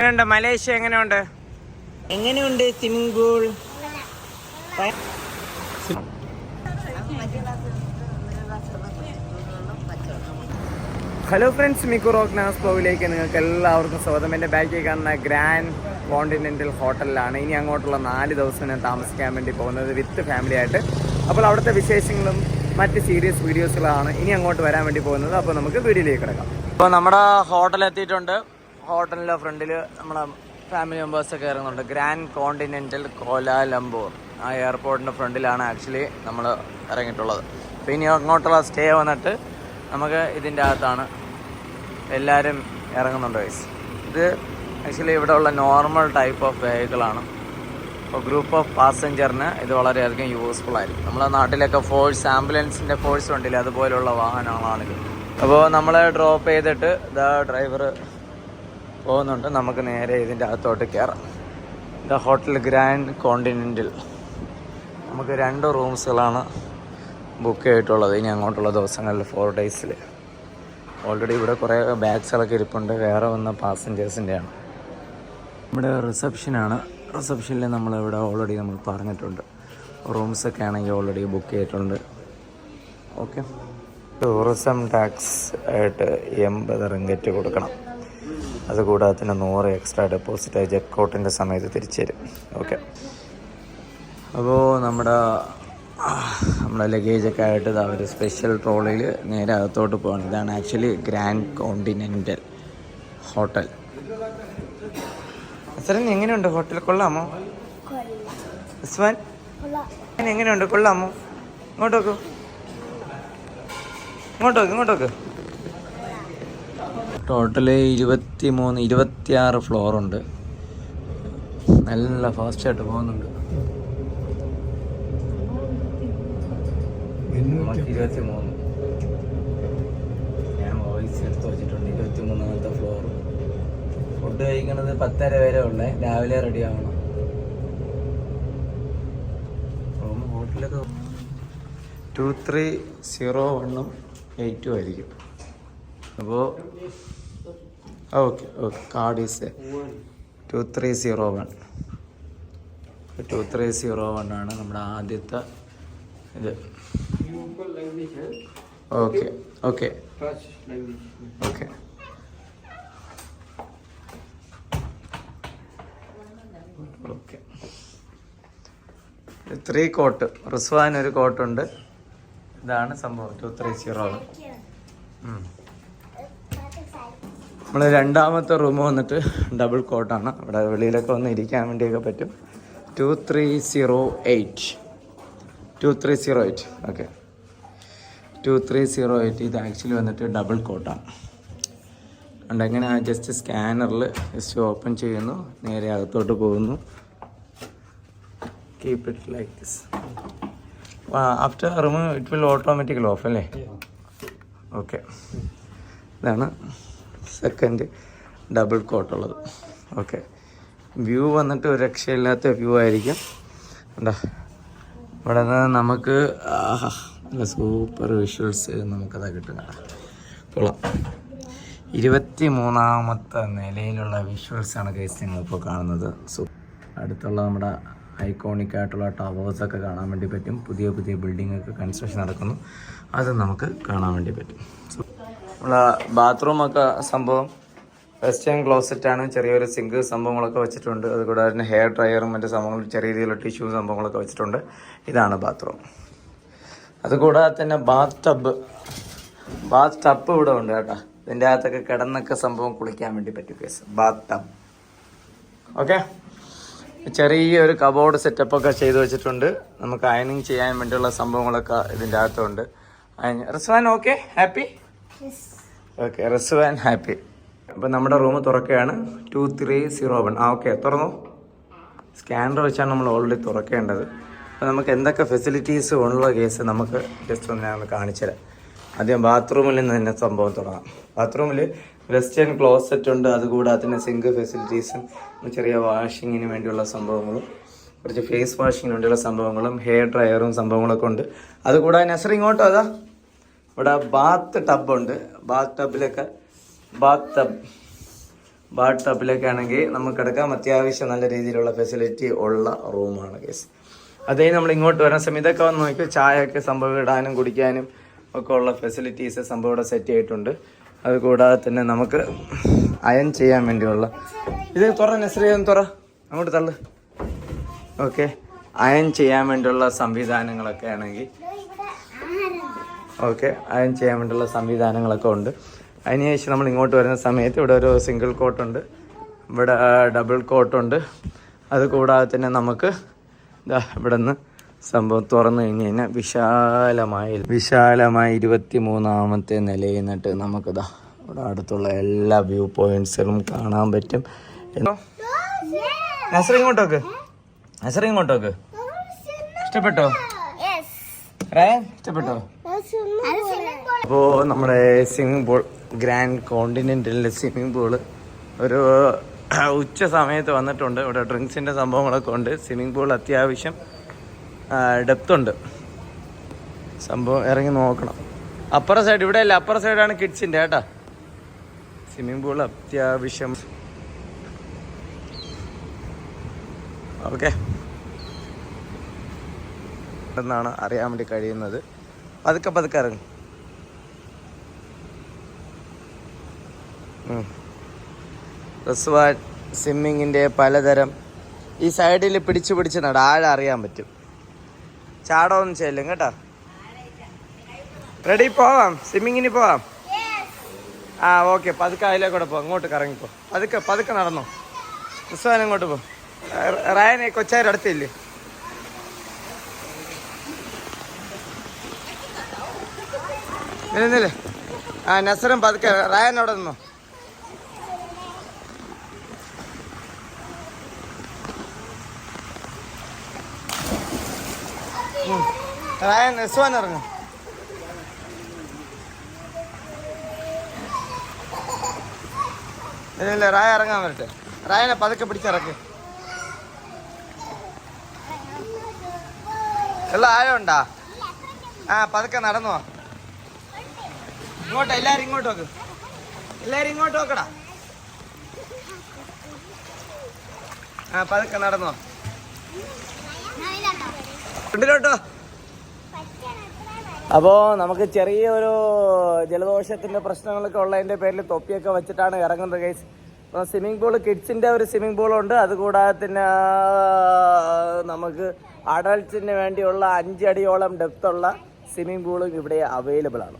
എങ്ങനെയുണ്ട്? മലേഷ്യ എങ്ങനെയുണ്ട്? എങ്ങനെയുണ്ട്? സ്വിമ്മിംഗ് ഹലോ ഫ്രണ്ട്സ് മിക്കു റോക്ക് നാസ് ബ്ലോഗിലേക്ക് നിങ്ങൾക്ക് എല്ലാവർക്കും സ്വാഗതം. എന്റെ ബാക്കിൽ കാണുന്ന ഗ്രാൻഡ് കോണ്ടിനെന്റൽ ഹോട്ടലിലാണ്. ഇനി അങ്ങോട്ടുള്ള നാല് ദിവസം ഞാൻ താമസിക്കാൻ വേണ്ടി പോകുന്നത് വിത്ത് ഫാമിലി ആയിട്ട്. അപ്പോൾ അവിടുത്തെ വിശേഷങ്ങളും മറ്റ് സീരിയസ് വീഡിയോസുകളാണ് ഇനി അങ്ങോട്ട് വരാൻ വേണ്ടി പോകുന്നത്. അപ്പോൾ നമുക്ക് വീഡിയോയിലേക്ക് കിടക്കാം. അപ്പോൾ നമ്മുടെ ഹോട്ടൽ എത്തിയിട്ടുണ്ട്. ഹോട്ടലിന്റെ ഫ്രണ്ടിൽ നമ്മളെ ഫാമിലി മെമ്പേഴ്സൊക്കെ ഇറങ്ങുന്നുണ്ട്. ഗ്രാൻഡ് കോണ്ടിനെന്റൽ കോലാലംപൂർ ആ എയർപോർട്ടിന്റെ ഫ്രണ്ടിലാണ് ആക്ച്വലി നമ്മൾ ഇറങ്ങിയിട്ടുള്ളത്. അപ്പോൾ ഇനി അങ്ങോട്ടുള്ള സ്റ്റേ വന്നിട്ട് നമുക്ക് ഇതിന്റെ അകത്താണ് എല്ലാവരും ഇറങ്ങുന്നുണ്ട് വൈസ് ഇത് ആക്ച്വലി ഇവിടെ ഉള്ള നോർമൽ ടൈപ്പ് ഓഫ് വെഹിക്കിളാണ് അപ്പോൾ ഗ്രൂപ്പ് ഓഫ് പാസഞ്ചറിന് ഇത് വളരെയധികം യൂസ്ഫുൾ ആയിരിക്കും. നമ്മളെ നാട്ടിലൊക്കെ ഫോഴ്സ് ആംബുലൻസിന്റെ ഫോഴ്സ് ഉണ്ടല്ലേ അതുപോലുള്ള വാഹനങ്ങളാണിത്. അപ്പോൾ നമ്മളെ ഡ്രോപ്പ് ചെയ്തിട്ട് ഇതാ ഡ്രൈവർ പോകുന്നുണ്ട്. നമുക്ക് നേരെ ഇതിന്റെ അകത്തോട്ട് കയറാം ദ ഹോട്ടൽ ഗ്രാൻഡ് കോണ്ടിനെന്റൽ നമുക്ക് രണ്ട് റൂംസുകളാണ് ബുക്ക് ചെയ്തിട്ടുള്ളത്. ഇനി അങ്ങോട്ടുള്ള ദിവസങ്ങളിൽ ഫോർ ഡേയ്സിൽ ഓൾറെഡി ഇവിടെ കുറേ ബാഗ്സുകളൊക്കെ ഇരിപ്പുണ്ട്. വേറെ വന്ന പാസഞ്ചേഴ്സിന്റെയാണ് ഇവിടെ റിസപ്ഷനാണ്. റിസപ്ഷനിൽ നമ്മളിവിടെ ഓൾറെഡി നമ്മൾ പറഞ്ഞിട്ടുണ്ട്. റൂംസൊക്കെ ആണെങ്കിൽ ഓൾറെഡി ബുക്ക് ചെയ്തിട്ടുണ്ട്. ഓക്കെ ടൂറിസം ടാക്സ് ആയിട്ട് എൺപത് റിങ്കറ്റ് കൊടുക്കണം. അതുകൂടാതെ തന്നെ നൂറ് എക്സ്ട്രാ ഡെപ്പോസിറ്റ് ചെക്കൗട്ടിന്റെ സമയത്ത് തിരിച്ചു തരും ഓക്കെ അപ്പോൾ നമ്മുടെ നമ്മുടെ ലഗേജൊക്കെ ആയിട്ട് അവർ ഒരു സ്പെഷ്യൽ ട്രോളിയിൽ നേരെ അകത്തോട്ട് പോകണം ഇതാണ് ആക്ച്വലി ഗ്രാൻഡ് കോണ്ടിനെന്റൽ ഹോട്ടൽ അസരൻ എങ്ങനെയുണ്ട്? ഹോട്ടൽ കൊള്ളാമോ? ഉസ്മാൻ എങ്ങനെയുണ്ട്? കൊള്ളാമോ? ഇങ്ങോട്ട് ഇങ്ങോട്ടോക്ക് ഇങ്ങോട്ട് ടോട്ടൽ ഇരുപത്തി മൂന്ന് ഇരുപത്തിയാറ് ഫ്ലോറുണ്ട് നല്ല ഫാസ്റ്റായിട്ട് പോകുന്നുണ്ട്. ഇരുപത്തി മൂന്ന് ഞാൻ വോയിസ് എടുത്ത് വെച്ചിട്ടുണ്ട്. ഇരുപത്തി മൂന്നാമത്തെ ഫ്ലോർ ഫുഡ് കഴിക്കണത് പത്തര വരെ ഉള്ളേ. രാവിലെ റെഡി ആവണം. റൂം ഹോട്ടലൊക്കെ ടു ത്രീ സീറോ വണ്ണും എയ്റ്റും ആയിരിക്കും. അപ്പോൾ okay okay card is two three zero one two three zero one ആണ് നമ്മുടെ ആദ്യത്തെ ഇത്. Okay okay okay okay three cot Rizwan ഒരു കോട്ടുണ്ട് ഇതാണ് സംഭവം. ടു ത്രീ സീറോ നമ്മൾ രണ്ടാമത്തെ റൂം വന്നിട്ട് ഡബിൾ കോട്ടാണ് അവിടെ വെളിയിലൊക്കെ വന്ന് ഇരിക്കാൻ വേണ്ടിയൊക്കെ പറ്റും. Two three zero eight two three zero eight okay two three zero eight ഇത് ആക്ച്വലി വന്നിട്ട് ഡബിൾ കോട്ടാണ് അതുകൊണ്ട് എങ്ങനെ ജസ്റ്റ് സ്കാനറിൽ ജസ്റ്റ് ഓപ്പൺ ചെയ്യുന്നു. നേരെ അകത്തോട്ട് പോകുന്നു. Keep it like this after remove it will automatically off അല്ലേ? ഓക്കെ ഇതാണ്. സെക്കൻഡ് ഡബിൾ കോട്ടുള്ളത് ഓക്കെ വ്യൂ വന്നിട്ട് ഒരു രക്ഷയില്ലാത്ത വ്യൂ ആയിരിക്കും. എന്താ ഇവിടെ നിന്ന് നമുക്ക് നല്ല സൂപ്പർ വിഷ്വൽസ് നമുക്കതാ കിട്ടുന്ന കൊള്ളാം. ഇരുപത്തി മൂന്നാമത്തെ നിലയിലുള്ള വിഷ്വൽസാണ് കേസ് നിങ്ങളിപ്പോൾ കാണുന്നത്. സോ അടുത്തുള്ള നമ്മുടെ ഐക്കോണിക് ആയിട്ടുള്ള ടവേഴ്സൊക്കെ കാണാൻ വേണ്ടി പറ്റും. പുതിയ പുതിയ ബിൽഡിംഗ് ഒക്കെ കൺസ്ട്രക്ഷൻ നടക്കുന്നു. അത് നമുക്ക് കാണാൻ വേണ്ടി പറ്റും. നമ്മളെ ബാത്റൂമൊക്കെ സംഭവം വെസ്റ്റേൺ ക്ലോസറ്റാണ് ചെറിയൊരു സിങ്ക് സംഭവങ്ങളൊക്കെ വെച്ചിട്ടുണ്ട്. അതുകൂടാതെ തന്നെ ഹെയർ ഡ്രയറും മറ്റു സംഭവങ്ങളും ചെറിയ രീതിയിലുള്ള ടിഷ്യൂ സംഭവങ്ങളൊക്കെ വെച്ചിട്ടുണ്ട്. ഇതാണ് ബാത്റൂം. അതുകൂടാതെ തന്നെ ബാത്ത് ടബ്. ബാത്ത് ടബ് ഇവിടെ ഉണ്ട് കേട്ടോ. ഇതിന്റെ അകത്തൊക്കെ കിടന്നൊക്കെ സംഭവം കുളിക്കാൻ വേണ്ടി പറ്റും കേസ്. Bath tub. ഓക്കെ? ചെറിയൊരു കബോർഡ് സെറ്റപ്പ് ഒക്കെ ചെയ്തു വെച്ചിട്ടുണ്ട്. നമുക്ക് അയണിങ് ചെയ്യാൻ വേണ്ടിയുള്ള സംഭവങ്ങളൊക്കെ ഇതിന്റെ അകത്തുണ്ട്. Rizwan okay? Happy? Okay Rizwan happy അപ്പം നമ്മുടെ റൂം തുറക്കുകയാണ്. ടു ത്രീ സീറോ വൺ ആ ഓക്കെ തുറന്നു. സ്കാനർ വെച്ചാണ് നമ്മൾ ഓൾറെഡി തുറക്കേണ്ടത്. അപ്പോൾ നമുക്ക് എന്തൊക്കെ ഫെസിലിറ്റീസ് ഉള്ള കേസ് നമുക്ക് ജസ്റ്റ് ഒന്ന് ഞാൻ കാണിച്ചു ആദ്യം ബാത്റൂമിൽ നിന്ന് തന്നെ സംഭവം തുടങ്ങാം. ബാത്റൂമിൽ വെസ്റ്റേൺ ക്ലോസറ്റ് ഉണ്ട്. അതുകൂടാതെ തന്നെ സിങ്ക് ഫെസിലിറ്റീസും ചെറിയ വാഷിങ്ങിന് വേണ്ടിയുള്ള സംഭവങ്ങളും കുറച്ച് ഫേസ് വാഷിങ്ങിന് വേണ്ടിയുള്ള സംഭവങ്ങളും ഹെയർ ഡ്രയറും സംഭവങ്ങളൊക്കെ ഉണ്ട്. അതുകൂടാതെ നെസറിങ്ങോട്ടോ അതാ? ഇവിടെ ബാത്ത് ടബുണ്ട് ബാത്ത് ടബിലൊക്കെ ബാത്ത് ടബ് ബാത്ത് ടബിലൊക്കെ ആണെങ്കിൽ നമുക്ക് കിടക്കാം. അത്യാവശ്യം നല്ല രീതിയിലുള്ള ഫെസിലിറ്റി ഉള്ള റൂമാണ് കേസ് അതേ നമ്മൾ ഇങ്ങോട്ട് വരാൻ സമയം ഇതൊക്കെ വന്ന് നോക്കി ചായയൊക്കെ സംഭവം ഇടാനും കുടിക്കാനും ഒക്കെ ഉള്ള ഫെസിലിറ്റീസ് സംഭവം ഇവിടെ സെറ്റ് ചെയ്തിട്ടുണ്ട്. അതുകൂടാതെ തന്നെ നമുക്ക് അയൺ ചെയ്യാൻ വേണ്ടിയുള്ള ഇത് തുറ നെസ്രീ തുറ. അങ്ങോട്ട് തള്ളു. ഓക്കെ അയൺ ചെയ്യാൻ വേണ്ടിയുള്ള സംവിധാനങ്ങളൊക്കെ ആണെങ്കിൽ ഓക്കെ അയൺ ചെയ്യാൻ വേണ്ടിയുള്ള സംവിധാനങ്ങളൊക്കെ ഉണ്ട്. അതിനുശേഷം നമ്മൾ ഇങ്ങോട്ട് വരുന്ന സമയത്ത് ഇവിടെ ഒരു സിംഗിൾ കോട്ടുണ്ട് ഇവിടെ ഡബിൾ കോട്ടുണ്ട് അത് കൂടാതെ തന്നെ നമുക്ക് ഇതാ ഇവിടെ നിന്ന് സംഭവം തുറന്നു കഴിഞ്ഞ് കഴിഞ്ഞാൽ വിശാലമായി വിശാലമായ ഇരുപത്തി മൂന്നാമത്തെ നിലയിൽ നിന്നിട്ട് നമുക്കിതാ ഇവിടെ അടുത്തുള്ള എല്ലാ വ്യൂ പോയിന്റ്സുകളും കാണാൻ പറ്റും. നസർ ഇങ്ങോട്ടോക്ക് നസർ ഇങ്ങോട്ടോക്ക് ഇഷ്ടപ്പെട്ടോ? ഇഷ്ടപ്പെട്ടോ? അപ്പോൾ നമ്മുടെ സ്വിമ്മിംഗ് പൂൾ ഗ്രാൻഡ് കോണ്ടിനെന്റലിലെ സ്വിമ്മിംഗ് പൂൾ ഒരു ഉച്ച സമയത്ത് വന്നിട്ടുണ്ട്. ഇവിടെ ഡ്രിങ്ക്സിന്റെ സംഭവങ്ങളൊക്കെ ഉണ്ട്. സ്വിമ്മിംഗ് പൂൾ അത്യാവശ്യം ഡെപ്ത് ഉണ്ട്. സംഭവം ഇറങ്ങി നോക്കണം. അപ്പുറ സൈഡ് ഇവിടെ അല്ല അപ്പുറ സൈഡാണ് കിഡ്സിന്റെ കേട്ടാ. സ്വിമ്മിംഗ് പൂൾ അത്യാവശ്യം. ഓക്കെ എന്നാണ് അറിയാൻ വേണ്ടി കഴിയുന്നത്. പതുക്കെ പതുക്കെ ഇറങ്ങും. റിസ്വാൻ സ്വിമ്മിങ്ങിന്റെ പലതരം. ഈ സൈഡിൽ പിടിച്ചു പിടിച്ച് നട ആഴം അറിയാൻ പറ്റും. ചാടമൊന്നും ചെല്ലും കേട്ടോ? റെഡി പോവാം? സ്വിമ്മിങ്ങിന് പോവാം? ആ ഓക്കെ പതുക്കെ അതിലേക്കൂടെ പോ അങ്ങോട്ട് കറങ്ങിപ്പോ പതുക്കെ പതുക്കെ നടന്നോ. റിസ്വാൻ അങ്ങോട്ട് പോ. റായനെ കൊച്ചാരുടെ അടുത്തില്ലേ നിന്നില്ലേ ആ നസറും പതുക്കെ റായൻ അവിടെ നിന്നോ. റായൻ നെസ്വാൻ ഇറങ്ങും. ഇല്ല റായ ഇറങ്ങാൻ വരട്ടെ. റായനെ പതുക്കെ പിടിച്ചിറക്ക് എല്ലാം ആഴം ഉണ്ടാ? ആ പതുക്കെ നടന്നു. ഇങ്ങോട്ട് എല്ലാരും ഇങ്ങോട്ട് നോക്ക്. എല്ലാരും ഇങ്ങോട്ട് നോക്കടാ. ആ പതുക്കെ നടന്നോ. ഫ്രണ്ടിലോട്ടോ. അപ്പോൾ നമുക്ക് ചെറിയ ഒരു ജലദോഷത്തിന്റെ പ്രശ്നങ്ങളൊക്കെ ഉള്ളതിന്റെ പേരിൽ തൊപ്പിയൊക്കെ വെച്ചിട്ടാണ് ഇറങ്ങുന്നത് ഗൈസ് അപ്പോൾ സ്വിമ്മിംഗ് പൂൾ കിഡ്സിന്റെ ഒരു സ്വിമ്മിംഗ് പൂളുണ്ട് അതുകൂടാതെ തന്നെ നമുക്ക് അഡൾട്ട്സിന് വേണ്ടിയുള്ള അഞ്ചടിയോളം ഡെപ്തുള്ള സ്വിമ്മിംഗ് പൂളും ഇവിടെ അവൈലബിൾ ആണ്.